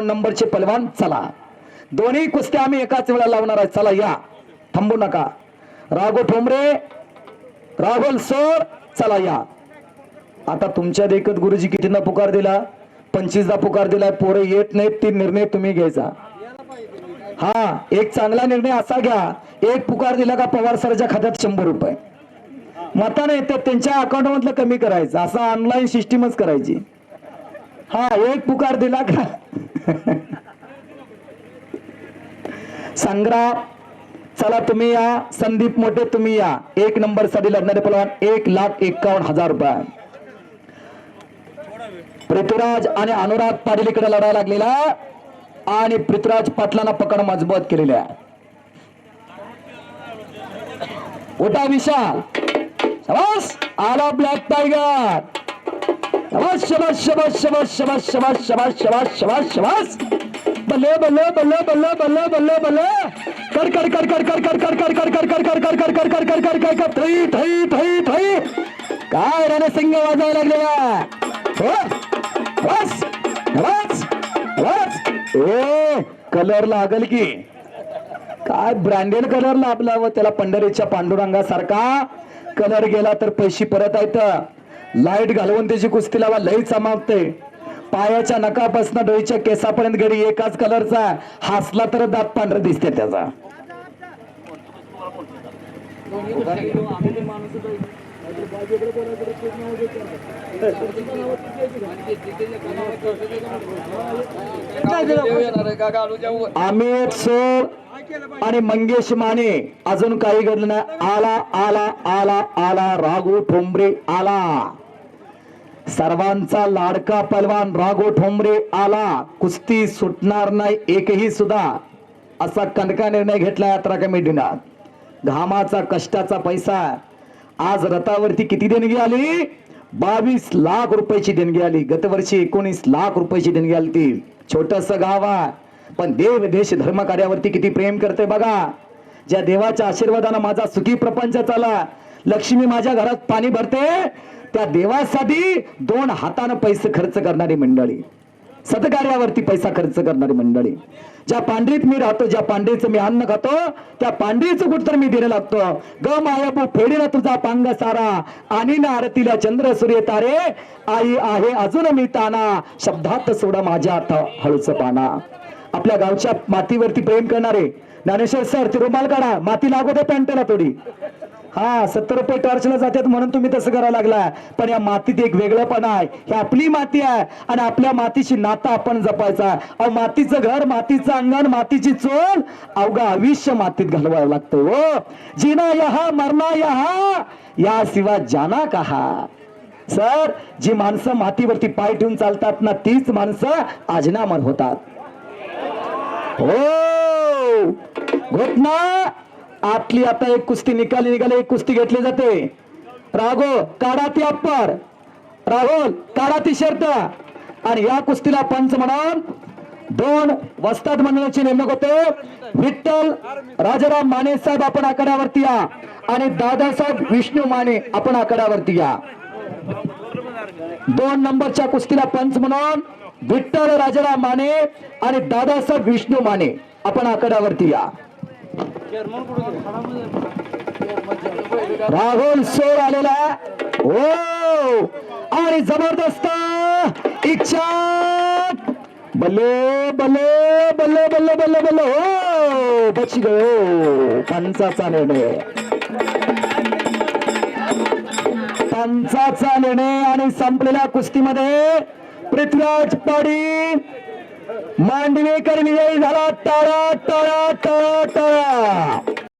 नंबरचे पलवान चला. दोन्ही कुस्त्या आम्ही एकाच वेळा लावणार आहे चला या. थांबू नका. राघो ठोंबरे राहुल सोर चला या. आता तुमच्या देखत गुरुजी कितींना पुकार दिला? पंचवीसदा पुकार दिलाय. पोरं येत नाहीत ती निर्णय तुम्ही घ्यायचा. हा एक चांगला निर्णय असा घ्या. एक पुकार दिला का पवार सरच्या खात्यात शंभर रुपये. मताने तर त्यांच्या अकाउंट मधलं कमी करायचं. असं ऑनलाईन सिस्टीमच करायची. हा एक पुकार दिला का? संग्राम चला तुम्ही या. संदीप मोठे तुम्ही या. एक नंबरसाठी लढणारे पलवान एक लाख एकावन्न हजार रुपये. पृथ्वीराज आणि अनुराग पाटील इकडे लढायला लागलेला आणि पृथ्वीराज पाटलांना पकड मजबूत केलेल्या आहे. उठा विशाल. आला ब्लॅक टायगर. शबास शबास शबास शबास शबास शबास शबास शबास शबास शबास बल्ले बल्ले बल्ले बल्ले बल्ले बल्ले बल्ले कर कर कर कर कर कर कर कर कर कर कर कर कर कर कर कर कर कर कर थई थई थई थई काय रणसिंग वाजायला लागलेला हो बस बस बस ए कलर लागल की काय ब्रँडेड कलर आपला व त्याला पंढरीच्या पांडुरंगासारखा कलर गेला तर पैसे परत आहेत लाइट घालवून त्याची कुस्ती लावा लई चमकते पायाच्या नकापासून डोईच्या केसापर्यंत गडी एकाच कलरचा. हसला तर दात पांढरा दिसते त्याचा. आम्ही सर आणि मंगेश माने अजून काही घडलं नाही. आला आला आला आला राघू ठोंबरे आला. सर्वांचा लाडका पलवान राघो ठोंबरे आला. कुस्ती सुटणार नाही एकही सुद्धा. असा कणका निर्णय घेतला यात्रा कमिटीनं. घामाचा कष्टाचा पैसा. आज रथावरती किती देणगी आली? बावीस लाख रुपयाची देणगी आली. गतवर्षी एकोणीस लाख रुपयाची देणगी आली ती. छोटस गाव आहे. पण देव देश धर्म कार्यावरती किती प्रेम करते बघा. ज्या देवाच्या आशीर्वादानं माझा सुखी प्रपंच चाला लक्ष्मी माझ्या घरात पाणी भरते त्या देवासाठी दोन हातानं पैसे खर्च करणारी मंडळी. सत्कार्यावरती पैसा खर्च करणारी मंडळी. ज्या पांढरीत मी राहतो ज्या पांढरीचं मी अन्न खातो त्या पांढरीचं कुठतर मी देणं लागतो. ग मायाबू फेडीला तुझा पांग सारा. आणि ना आरतीला चंद्र सूर्य तारे. आई आहे अजून मी ताना. शब्दात सोडा माझ्या आता हळूच पाना. आपल्या गावच्या मातीवरती प्रेम करणारे ज्ञानेश्वर सर ते रुमाल काढा माती लागू दे पॅन्टला थोडी. हा सत्तर रुपये टॉर्चला जातात म्हणून तुम्ही तसं करायला लागला पण या मातीत एक वेगळंपण आहे. ही आपली माती आहे आणि आपल्या मातीशी नाता आपण जपायचा अहो मातीचं घर मातीचं अंगण मातीची चोल अवघा आयुष्य मातीत घालवावं लागतं हो. जिना यहा मरना यहा या शिवाय जाना कहा? सर जी माणसं मातीवरती पाय ठेवून चालतात ना तीच माणसं आजनामर होतात. हो! घटना! आपली आता एक कुस्ती निकाली निघाली एक कुस्ती घेतली जाते. राघो काढा ती अप्पर. राहुल काढा ती शर्त. आणि या कुस्तीला पंच म्हणून दोन वस्ताद मंडळाची नेमणूक होते. विठ्ठल राजाराम माने साहेब आपण आकड्यावरती या. आणि दादासाहेब विष्णू माने आपण आकड्यावरती या. दोन नंबरच्या कुस्तीला पंच म्हणून विठ्ठल राजाराम माने आणि दादासाहेब विष्णू माने. आपण आकड्यावरती या. राहुल सोर आलेला हो. आणि जबरदस्त इच्छा. बल्ले बल्ले बल्ले बल्ले बल्ले बल्ले. हो. बची गयो पंचाचा निर्णय. पंचाचा निर्णय आणि संपलेल्या कुस्तीमध्ये पृथ्वीराज पाडी. मांडवेकर विजयी झाला. टाळा टाळा टाळा टाळा.